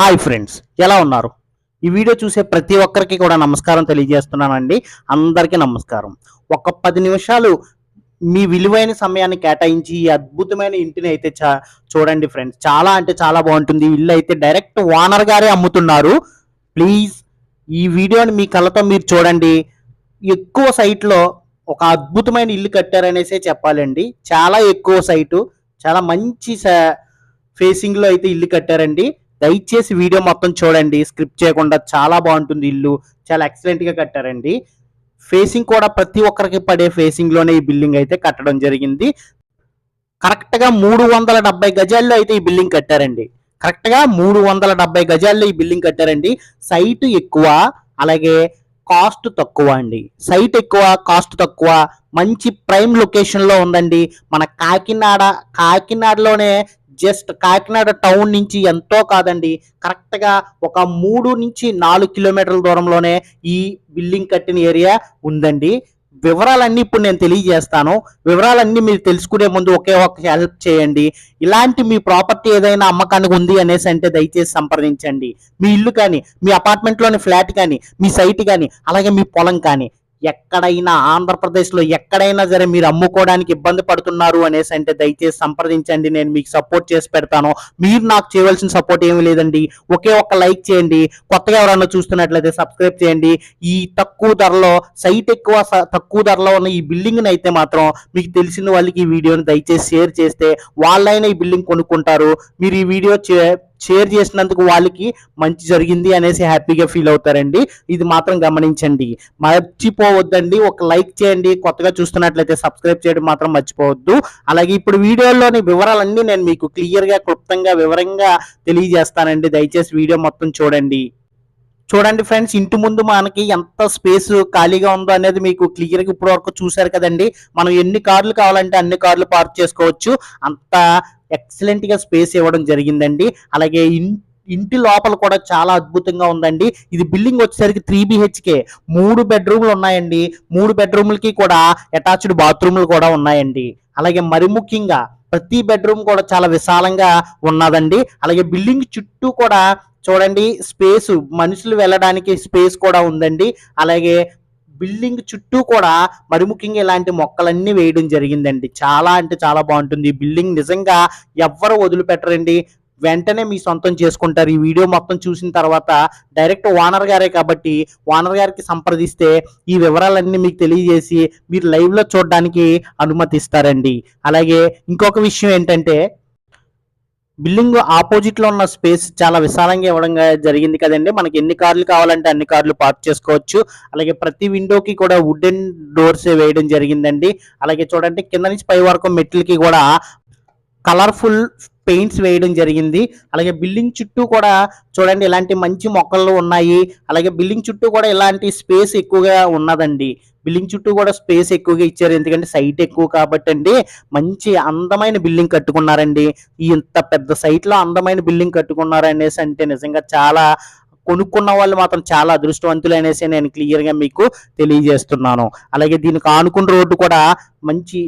Hi friends ఎలా ఉన్నారు? ఈ వీడియో చూసే ప్రతి ఒక్కరికి కూడా నమస్కారం తెలియజేస్తున్నానండి. అందరికీ నమస్కారం. ఒక పది నిమిషాలు మీ విలువైన సమయాన్ని కేటాయించి ఈ అద్భుతమైన ఇంటిని అయితే చా చూడండి ఫ్రెండ్స్. చాలా అంటే చాలా బాగుంటుంది. ఇల్లు అయితే డైరెక్ట్ ఓనర్ గారే అమ్ముతున్నారు. ప్లీజ్ ఈ వీడియోని మీ కళ్ళతో మీరు చూడండి. ఎక్కువ సైట్లో ఒక అద్భుతమైన ఇల్లు కట్టారనేసే చెప్పాలండి. చాలా ఎక్కువ సైటు చాలా మంచి ఫేసింగ్లో అయితే ఇల్లు కట్టారండి. దయచేసి వీడియో మొత్తం చూడండి. స్క్రిప్ట్ చేయకుండా చాలా బాగుంటుంది ఇల్లు. చాలా ఎక్సలెంట్గా కట్టారండి. ఫేసింగ్ కూడా ప్రతి ఒక్కరికి పడే ఫేసింగ్లోనే ఈ బిల్డింగ్ అయితే కట్టడం జరిగింది. కరెక్ట్గా మూడు వందల డెబ్బై గజాల్లో అయితే ఈ బిల్డింగ్ కట్టారండి. కరెక్ట్గా మూడు వందల డెబ్బై గజాల్లో ఈ బిల్డింగ్ కట్టారండి. సైట్ ఎక్కువ అలాగే కాస్ట్ తక్కువ అండి. సైట్ ఎక్కువ కాస్ట్ తక్కువ. మంచి ప్రైమ్ లొకేషన్లో ఉందండి. మన కాకినాడ కాకినాడలోనే జస్ట్ కాకినాడ టౌన్ నుంచి ఎంతో కాదండి కరెక్ట్గా ఒక మూడు నుంచి నాలుగు కిలోమీటర్ల దూరంలోనే ఈ బిల్డింగ్ కట్టిన ఏరియా ఉందండి. వివరాలన్నీ ఇప్పుడు నేను తెలియజేస్తాను. వివరాలన్నీ మీరు తెలుసుకునే ముందు ఒకే ఒక హెల్ప్ చేయండి. ఇలాంటి మీ ప్రాపర్టీ ఏదైనా అమ్మకానికి ఉంది అనేసి అంటే దయచేసి సంప్రదించండి. మీ ఇల్లు కానీ మీ అపార్ట్మెంట్లోని ఫ్లాట్ కానీ మీ సైట్ కానీ అలాగే మీ పొలం కానీ ఎక్కడైనా ఆంధ్రప్రదేశ్లో ఎక్కడైనా సరే మీరు అమ్ముకోవడానికి ఇబ్బంది పడుతున్నారు అనేసి అంటే దయచేసి సంప్రదించండి నేను మీకు సపోర్ట్ చేసి పెడతాను. మీరు నాకు చేయవలసిన సపోర్ట్ ఏమీ లేదండి. ఒకే ఒక్క లైక్ చేయండి. కొత్తగా ఎవరైనా చూస్తున్నట్లయితే సబ్స్క్రైబ్ చేయండి. ఈ తక్కువ ధరలో సైట్ ఎక్కువ స- తక్కువ ధరలో ఉన్న ఈ బిల్డింగ్ని అయితే మాత్రం మీకు తెలిసిన వాళ్ళకి ఈ వీడియోని దయచేసి షేర్ చేస్తే వాళ్ళైనా ఈ బిల్డింగ్ కొనుక్కుంటారు. మీరు ఈ వీడియో చే- షేర్ చేసినందుకు వాళ్ళకి మంచి జరిగింది అనేసి హ్యాపీగా ఫీల్ అవుతారండి. ఇది మాత్రం గమనించండి. మర్చిపోవద్దండి. ఒక లైక్ చేయండి. కొత్తగా చూస్తున్నట్లయితే సబ్స్క్రైబ్ చేయడం మాత్రం మర్చిపోవద్దు. అలాగే ఇప్పుడు వీడియోలోని వివరాలన్నీ నేను మీకు క్లియర్గా క్లుప్తంగా వివరంగా తెలియజేస్తానండి. దయచేసి వీడియో మొత్తం చూడండి. చూడండి ఫ్రెండ్స్ ఇంటి ముందు మనకి ఎంత స్పేస్ ఖాళీగా ఉందో అనేది మీకు క్లియర్గా ఇప్పటి వరకు చూశారు కదండి. మనం ఎన్ని కార్లు కావాలంటే అన్ని కార్లు పార్క్ చేసుకోవచ్చు. అంత ఎక్సలెంట్గా స్పేస్ ఇవ్వడం జరిగిందండి. అలాగే ఇన్ ఇంటి లోపల కూడా చాలా అద్భుతంగా ఉందండి. ఇది బిల్డింగ్ వచ్చేసరికి త్రీ బిహెచ్కే మూడు బెడ్రూమ్లు ఉన్నాయండి. మూడు బెడ్రూమ్లకి కూడా అటాచ్డ్ బాత్రూమ్లు కూడా ఉన్నాయండి. అలాగే మరి ముఖ్యంగా ప్రతి బెడ్రూమ్ కూడా చాలా విశాలంగా ఉన్నదండి. అలాగే బిల్డింగ్ చుట్టూ కూడా చూడండి స్పేస్ మనుషులు వెళ్ళడానికి స్పేస్ కూడా ఉందండి. అలాగే బిల్డింగ్ చుట్టూ కూడా మరి ముఖ్యంగా ఇలాంటి మొక్కలన్నీ వేయడం జరిగిందండి. చాలా అంటే చాలా బాగుంటుంది. బిల్డింగ్ నిజంగా ఎవ్వరు వదిలిపెట్టరండి. వెంటనే మీ సొంతం చేసుకుంటారు. ఈ వీడియో మొత్తం చూసిన తర్వాత డైరెక్ట్ ఓనర్ గారే కాబట్టి ఓనర్ గారికి సంప్రదిస్తే ఈ వివరాలన్నీ మీకు తెలియజేసి మీరు లైవ్లో చూడడానికి అనుమతిస్తారండి. అలాగే ఇంకొక విషయం ఏంటంటే బిల్డింగ్ ఆపోజిట్లో ఉన్న స్పేస్ చాలా విశాలంగా ఇవ్వడం జరిగింది కదండి. మనకి ఎన్ని కార్లు కావాలంటే అన్ని కార్లు పార్క్ చేసుకోవచ్చు. అలాగే ప్రతి విండోకి కూడా వుడెన్ డోర్స్ వేయడం జరిగిందండి. అలాగే చూడండి కింద నుంచి పై వరకు మెట్లకి కూడా కలర్ఫుల్ పెయింట్స్ వేయడం జరిగింది. అలాగే బిల్డింగ్ చుట్టూ కూడా చూడండి ఇలాంటి మంచి మొక్కలు ఉన్నాయి. అలాగే బిల్డింగ్ చుట్టూ కూడా ఇలాంటి స్పేస్ ఎక్కువగా ఉన్నదండి. బిల్డింగ్ చుట్టూ కూడా స్పేస్ ఎక్కువగా ఇచ్చారు. ఎందుకంటే సైట్ ఎక్కువ కాబట్టి అండి మంచి అందమైన బిల్డింగ్ కట్టుకున్నారండి. ఇంత పెద్ద సైట్లో అందమైన బిల్డింగ్ కట్టుకున్నారు అనేసి అంటే నిజంగా చాలా కొనుక్కున్న వాళ్ళు మాత్రం చాలా అదృష్టవంతులు అనేసి నేను క్లియర్గా మీకు తెలియజేస్తున్నాను. అలాగే దీనికి ఆనుకున్న రోడ్డు కూడా మంచి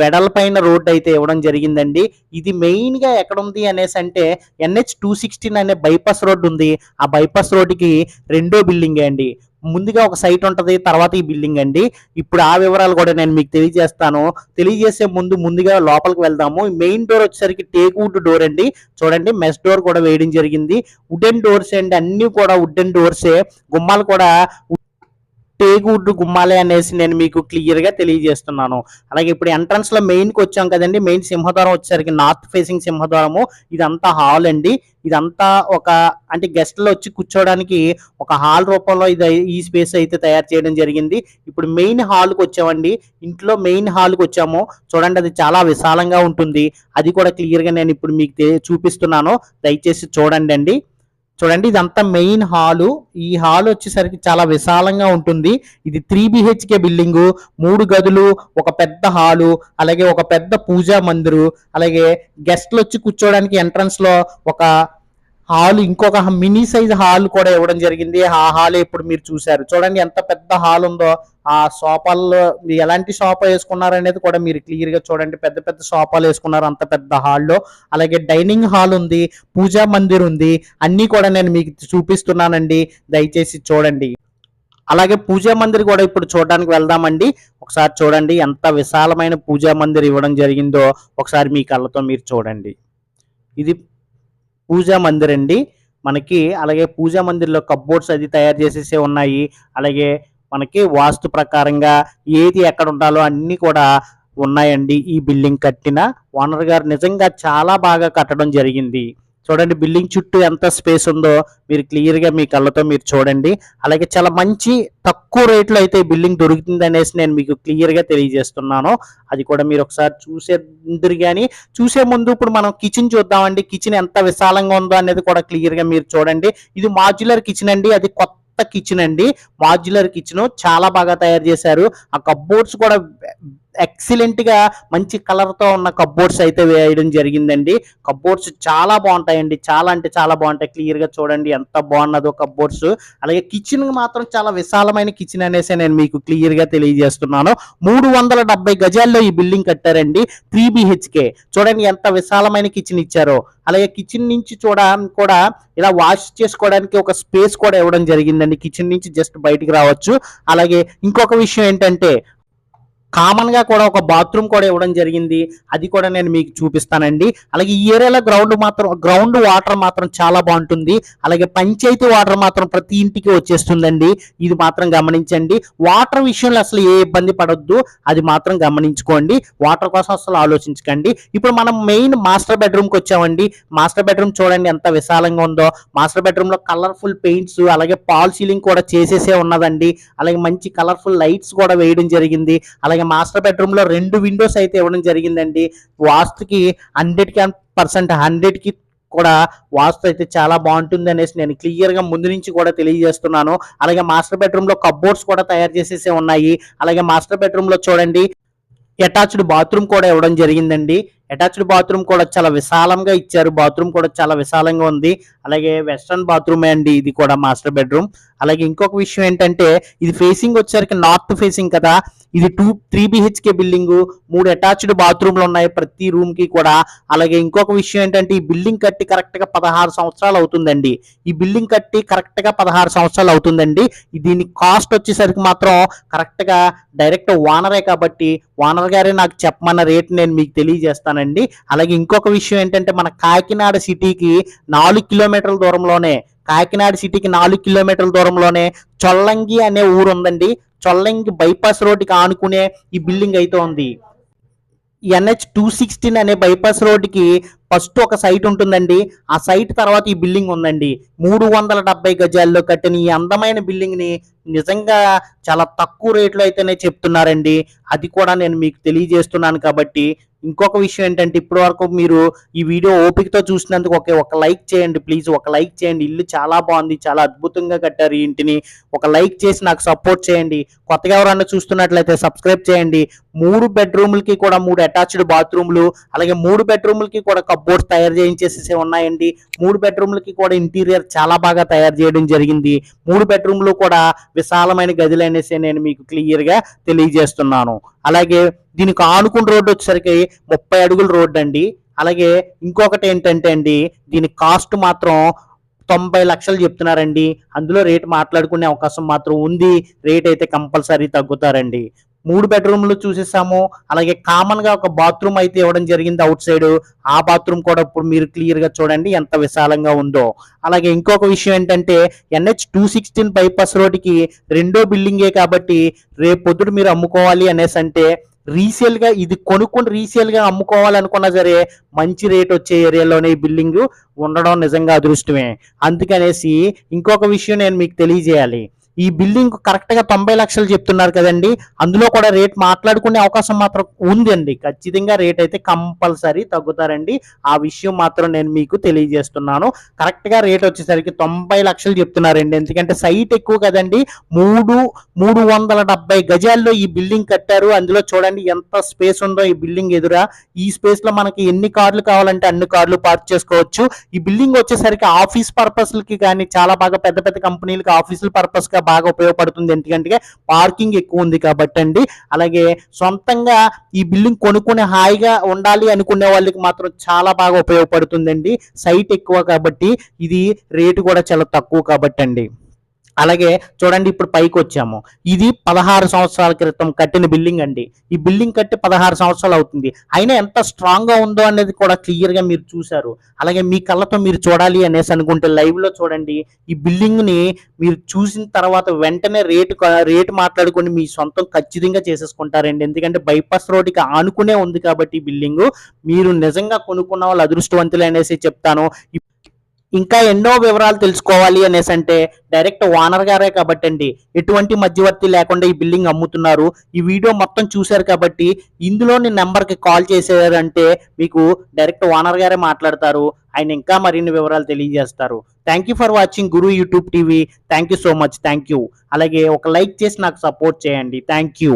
వెడల్పైన రోడ్డు అయితే ఇవ్వడం జరిగిందండి. ఇది మెయిన్గా ఎక్కడ ఉంది అనేసి అంటే ఎన్హెచ్ టూ సిక్స్టీన్ అనే బైపాస్ రోడ్డు ఉంది. ఆ బైపాస్ రోడ్డుకి రెండో బిల్డింగ్ అండి. ముందుగా ఒక సైట్ ఉంటుంది తర్వాత ఈ బిల్డింగ్ అండి. ఇప్పుడు ఆ వివరాలు కూడా నేను మీకు తెలియజేస్తాను. తెలియజేసే ముందు ముందుగా లోపలికి వెళ్దాము. మెయిన్ డోర్ వచ్చేసరికి టేక్ వుడ్ డోర్ అండి. చూడండి మెస్ డోర్ కూడా వేయడం జరిగింది. వుడెన్ డోర్స్ అండి అన్ని కూడా వుడెన్ డోర్సే. గుమ్మాలు కూడా టేగుడ్డు గుమ్మాలే అనేసి నేను మీకు క్లియర్గా తెలియజేస్తున్నాను. అలాగే ఇప్పుడు ఎంట్రన్స్లో మెయిన్కి వచ్చాం కదండి మెయిన్ సింహద్వారం వచ్చేసరికి నార్త్ ఫేసింగ్ సింహద్వారము ఇదంతా హాల్ అండి. ఇదంతా ఒక అంటే గెస్ట్లు వచ్చి కూర్చోవడానికి ఒక హాల్ రూపంలో ఇది ఈ స్పేస్ అయితే తయారు చేయడం జరిగింది. ఇప్పుడు మెయిన్ హాల్కి వచ్చామండి. ఇంట్లో మెయిన్ హాల్కి వచ్చాము. చూడండి అది చాలా విశాలంగా ఉంటుంది. అది కూడా క్లియర్గా నేను ఇప్పుడు మీకు చూపిస్తున్నాను. దయచేసి చూడండి అండి చూడండి ఇదంతా మెయిన్ హాలు. ఈ హాల్ వచ్చేసరికి చాలా విశాలంగా ఉంటుంది. ఇది త్రీ బిహెచ్కే బిల్డింగ్ మూడు గదులు ఒక పెద్ద హాలు అలాగే ఒక పెద్ద పూజా మందిరు అలాగే గెస్ట్లు వచ్చి కూర్చోవడానికి ఎంట్రన్స్లో ఒక హాల్ ఇంకొక మినీ సైజ్ హాల్ కూడా ఇవ్వడం జరిగింది. ఆ హాల్ ఇప్పుడు మీరు చూశారు. చూడండి ఎంత పెద్ద హాల్ ఉందో ఆ సోఫాల్లో ఎలాంటి సోఫా వేసుకున్నారు అనేది కూడా మీరు క్లియర్గా చూడండి. పెద్ద పెద్ద సోఫాలు వేసుకున్నారు అంత పెద్ద హాల్లో. అలాగే డైనింగ్ హాల్ ఉంది పూజా మందిర్ ఉంది అన్నీ కూడా నేను మీకు చూపిస్తున్నానండి. దయచేసి చూడండి. అలాగే పూజా మందిర్ కూడా ఇప్పుడు చూడడానికి వెళ్దామండి. ఒకసారి చూడండి ఎంత విశాలమైన పూజా మందిర్ ఇవ్వడం జరిగిందో ఒకసారి మీ కళ్ళతో మీరు చూడండి. ఇది పూజా మందిర్ అండి. మనకి అలాగే పూజా మందిర్లో కప్బోర్డ్స్ అది తయారు చేసేసే ఉన్నాయి. అలాగే మనకి వాస్తు ప్రకారంగా ఏది ఎక్కడ ఉండాలో అన్నీ కూడా ఉన్నాయండి ఈ బిల్డింగ్ కట్టిన. ఓనర్ గారు నిజంగా చాలా బాగా కట్టడం జరిగింది. చూడండి బిల్డింగ్ చుట్టూ ఎంత స్పేస్ ఉందో మీరు క్లియర్గా మీ కళ్ళతో మీరు చూడండి. అలాగే చాలా మంచి తక్కువ రేట్లో అయితే బిల్డింగ్ దొరుకుతుంది అనేసి నేను మీకు క్లియర్గా తెలియజేస్తున్నాను. అది కూడా మీరు ఒకసారి చూసేందురు కానీ చూసే ముందు ఇప్పుడు మనం కిచెన్ చూద్దామండి. కిచెన్ ఎంత విశాలంగా ఉందో అనేది కూడా క్లియర్గా మీరు చూడండి. ఇది మాడ్యులర్ కిచెన్ అండి. అది కొత్త కిచెన్ అండి. మాడ్యులర్ కిచెన్ చాలా బాగా తయారు చేశారు. ఆ కబ్బోర్డ్స్ కూడా ఎక్సలెంట్గా మంచి కలర్తో ఉన్న కబ్బోర్డ్స్ అయితే వేయడం జరిగిందండి. కప్బోర్డ్స్ చాలా బాగుంటాయండి. చాలా అంటే చాలా బాగుంటాయి. క్లియర్గా చూడండి ఎంత బాగున్నదో కప్బోర్డ్స్ అలాగే కిచెన్ మాత్రం చాలా విశాలమైన కిచెన్ అనేసి నేను మీకు క్లియర్గా తెలియజేస్తున్నాను. మూడు వందల డెబ్బై గజాల్లో ఈ బిల్డింగ్ కట్టారండి. త్రీ బిహెచ్కే చూడండి ఎంత విశాలమైన కిచెన్ ఇచ్చారో. అలాగే కిచెన్ నుంచి చూడడానికి కూడా ఇలా వాష్ చేసుకోవడానికి ఒక స్పేస్ కూడా ఇవ్వడం జరిగిందండి. కిచెన్ నుంచి జస్ట్ బయటికి రావచ్చు. అలాగే ఇంకొక విషయం ఏంటంటే కామన్గా కూడా ఒక బాత్రూమ్ కూడా ఇవ్వడం జరిగింది. అది కూడా నేను మీకు చూపిస్తానండి. అలాగే ఈ ఏరియాలో గ్రౌండ్ మాత్రం గ్రౌండ్ వాటర్ మాత్రం చాలా బాగుంటుంది. అలాగే పంచాయతీ వాటర్ మాత్రం ప్రతి ఇంటికి వచ్చేస్తుందండి. ఇది మాత్రం గమనించండి. వాటర్ విషయంలో అసలు ఏ ఇబ్బంది పడొద్దు. అది మాత్రం గమనించుకోండి. వాటర్ కోసం అసలు ఆలోచించకండి. ఇప్పుడు మనం మెయిన్ మాస్టర్ బెడ్రూమ్కి వచ్చామండి. మాస్టర్ బెడ్రూమ్ చూడండి ఎంత విశాలంగా ఉందో. మాస్టర్ బెడ్రూమ్లో కలర్ఫుల్ పెయింట్స్ అలాగే పాల్ సీలింగ్ కూడా చేసేసే ఉన్నదండి. అలాగే మంచి కలర్ఫుల్ లైట్స్ కూడా వేయడం జరిగింది. అలాగే మాస్టర్ బెడ్రూమ్లో రెండు విండోస్ అయితే ఇవ్వడం జరిగిందండి. వాస్తుకి హండ్రెడ్కి పర్సెంట్ హండ్రెడ్కి కూడా వాస్తు అయితే చాలా బాగుంటుంది అనేసి నేను క్లియర్గా ముందు నుంచి కూడా తెలియజేస్తున్నాను. అలాగే మాస్టర్ బెడ్రూమ్లో కబోర్డ్స్ కూడా తయారు చేసేసి ఉన్నాయి. అలాగే మాస్టర్ బెడ్రూమ్లో చూడండి అటాచ్డ్ బాత్రూమ్ కూడా ఇవ్వడం జరిగిందండి. అటాచ్డ్ బాత్రూమ్ కూడా చాలా విశాలంగా ఇచ్చారు. బాత్రూమ్ కూడా చాలా విశాలంగా ఉంది. అలాగే వెస్ట్రన్ బాత్రూమే అండి ఇది కూడా మాస్టర్ బెడ్రూమ్. అలాగే ఇంకొక విషయం ఏంటంటే ఇది ఫేసింగ్ వచ్చేసరికి నార్త్ ఫేసింగ్ కదా. ఇది టూ త్రీ బిహెచ్కే బిల్డింగ్ మూడు అటాచ్డ్ బాత్రూమ్లు ఉన్నాయి ప్రతి రూమ్కి కూడా. అలాగే ఇంకొక విషయం ఏంటంటే ఈ బిల్డింగ్ కట్టి కరెక్ట్గా పదహారు సంవత్సరాలు అవుతుందండి. ఈ బిల్డింగ్ కట్టి కరెక్ట్గా పదహారు సంవత్సరాలు అవుతుందండి. దీని కాస్ట్ వచ్చేసరికి మాత్రం కరెక్ట్గా డైరెక్ట్ ఓనరే కాబట్టి ఓనర్ గారే నాకు చెప్పమన్న రేట్ నేను మీకు తెలియజేస్తానండి. అలాగే ఇంకొక విషయం ఏంటంటే మన కాకినాడ సిటీకి నాలుగు కిలోమీటర్ల దూరంలోనే కాకినాడ సిటీకి నాలుగు కిలోమీటర్ల దూరంలోనే చొల్లంగి అనే ఊరు ఉందండి. చొల్లంగి బైపాస్ రోడ్డుకి ఆనుకునే ఈ బిల్డింగ్ అయితే ఉంది. ఎన్హెచ్ టూ సిక్స్టీన్ అనే బైపాస్ రోడ్డుకి ఫస్ట్ ఒక సైట్ ఉంటుందండి. ఆ సైట్ తర్వాత ఈ బిల్డింగ్ ఉందండి. మూడు వందల డెబ్బై గజాల్లో కట్టిన ఈ అందమైన బిల్డింగ్ని నిజంగా చాలా తక్కువ రేట్లో అయితేనే చెప్తున్నారండి. అది కూడా నేను మీకు తెలియజేస్తున్నాను కాబట్టి ఇంకొక విషయం ఏంటంటే ఇప్పటి వరకు మీరు ఈ వీడియో ఓపికతో చూసినందుకు ఒకే ఒక లైక్ చేయండి ప్లీజ్. ఒక లైక్ చేయండి. ఇల్లు చాలా బాగుంది చాలా అద్భుతంగా కట్టారు ఈ ఇంటిని. ఒక లైక్ చేసి నాకు సపోర్ట్ చేయండి. కొత్తగా ఎవరన్నా చూస్తున్నట్లయితే సబ్స్క్రైబ్ చేయండి. మూడు బెడ్రూమ్లకి కూడా మూడు అటాచ్డ్ బాత్రూమ్లు అలాగే మూడు బెడ్రూమ్లకి కూడా కబ్బోర్డ్స్ తయారు చేయించేసేసి ఉన్నాయండి. మూడు బెడ్రూమ్లకి కూడా ఇంటీరియర్ చాలా బాగా తయారు చేయడం జరిగింది. మూడు బెడ్రూమ్లు కూడా విశాలమైన గదులు అనేసి నేను మీకు క్లియర్గా తెలియజేస్తున్నాను. అలాగే దీనికి ఆనుకున్న రోడ్డు వచ్చేసరికి ముప్పై అడుగుల రోడ్డు అండి. అలాగే ఇంకొకటి ఏంటంటే అండి దీని కాస్ట్ మాత్రం తొంభై లక్షలు చెప్తున్నారండి. అందులో రేట్ మాట్లాడుకునే అవకాశం మాత్రం ఉంది. రేట్ అయితే కంపల్సరీ తగ్గుతారండి. మూడు బెడ్రూమ్లు చూసేసాము. అలాగే కామన్గా ఒక బాత్రూమ్ అయితే ఇవ్వడం జరిగింది అవుట్ సైడ్. ఆ బాత్రూమ్ కూడా ఇప్పుడు మీరు క్లియర్గా చూడండి ఎంత విశాలంగా ఉందో. అలాగే ఇంకొక విషయం ఏంటంటే ఎన్హెచ్ టూ సిక్స్టీన్ బైపాస్ రోడ్డుకి రెండో బిల్డింగే కాబట్టి రేపొద్దుడు మీరు అమ్ముకోవాలి అనేసి అంటే రీసేల్గా ఇది కొనుక్కొని రీసేల్గా అమ్ముకోవాలనుకున్నా సరే మంచి రేట్ వచ్చే ఏరియాలోనే ఈ బిల్డింగ్ ఉండడం నిజంగా అదృష్టమే. అందుకనేసి ఇంకొక విషయం నేను మీకు తెలియజేయాలి. ఈ బిల్డింగ్ కరెక్ట్గా తొంభై లక్షలు చెప్తున్నారు కదండి. అందులో కూడా రేట్ మాట్లాడుకునే అవకాశం మాత్రం ఉందండి. ఖచ్చితంగా రేట్ అయితే కంపల్సరీ తగ్గుతారండి. ఆ విషయం మాత్రం నేను మీకు తెలియజేస్తున్నాను. కరెక్ట్గా రేట్ వచ్చేసరికి తొంభై లక్షలు చెప్తున్నారండి. ఎందుకంటే సైట్ ఎక్కువ కదండి. మూడు మూడు వందల డెబ్బై గజాల్లో ఈ బిల్డింగ్ కట్టారు. అందులో చూడండి ఎంత స్పేస్ ఉందో ఈ బిల్డింగ్ ఎదురా. ఈ స్పేస్లో మనకి ఎన్ని కార్లు కావాలంటే అన్ని కార్లు పార్క్ చేసుకోవచ్చు. ఈ బిల్డింగ్ వచ్చేసరికి ఆఫీస్ పర్పస్కి కానీ చాలా బాగా పెద్ద పెద్ద కంపెనీలకి ఆఫీసుల పర్పస్గా బాగా ఉపయోగపడుతుంది. ఎందుకంటే పార్కింగ్ ఎక్కువ ఉంది కాబట్టి అండి అలాగే సొంతంగా ఈ బిల్డింగ్ కొనుక్కుని హాయిగా ఉండాలి అనుకునే వాళ్ళకి మాత్రం చాలా బాగా ఉపయోగపడుతుందండి. సైట్ ఎక్కువ కాబట్టి ఇది రేటు కూడా చాలా తక్కువ కాబట్టి అండి అలాగే చూడండి ఇప్పుడు పైకి వచ్చాము. ఇది పదహారు సంవత్సరాల క్రితం కట్టిన బిల్డింగ్ అండి. ఈ బిల్డింగ్ కట్టి పదహారు సంవత్సరాలు అవుతుంది. అయినా ఎంత స్ట్రాంగ్గా ఉందో అనేది కూడా క్లియర్గా మీరు చూశారు. అలాగే మీ కళ్ళతో మీరు చూడాలి అనేసి అనుకుంటే లైవ్లో చూడండి. ఈ బిల్డింగ్ని మీరు చూసిన తర్వాత వెంటనే రేటు రేటు మాట్లాడుకొని మీ సొంతం ఖచ్చితంగా చేసేసుకుంటారండి. ఎందుకంటే బైపాస్ రోడ్డుకి ఆనుకునే ఉంది కాబట్టి ఈ బిల్డింగ్. మీరు నిజంగా కొనుక్కున్న వాళ్ళు అదృష్టవంతులు అనేసి చెప్తాను. ఇంకా ఎన్నో వివరాలు తెలుసుకోవాలి అనేసి అంటే డైరెక్ట్ ఓనర్ గారే కాబట్టి అండి ఎటువంటి మధ్యవర్తి లేకుండా ఈ బిల్డింగ్ అమ్ముతున్నారు. ఈ వీడియో మొత్తం చూశారు కాబట్టి ఇందులోని నెంబర్కి కాల్ చేశారంటే మీకు డైరెక్ట్ ఓనర్ గారే మాట్లాడతారు. ఆయన ఇంకా మరిన్ని వివరాలు తెలియజేస్తారు. Thank you for watching Guru YouTube TV thank you so much thank you అలాగే ఒక లైక్ చేసి నాకు సపోర్ట్ చేయండి. Thank you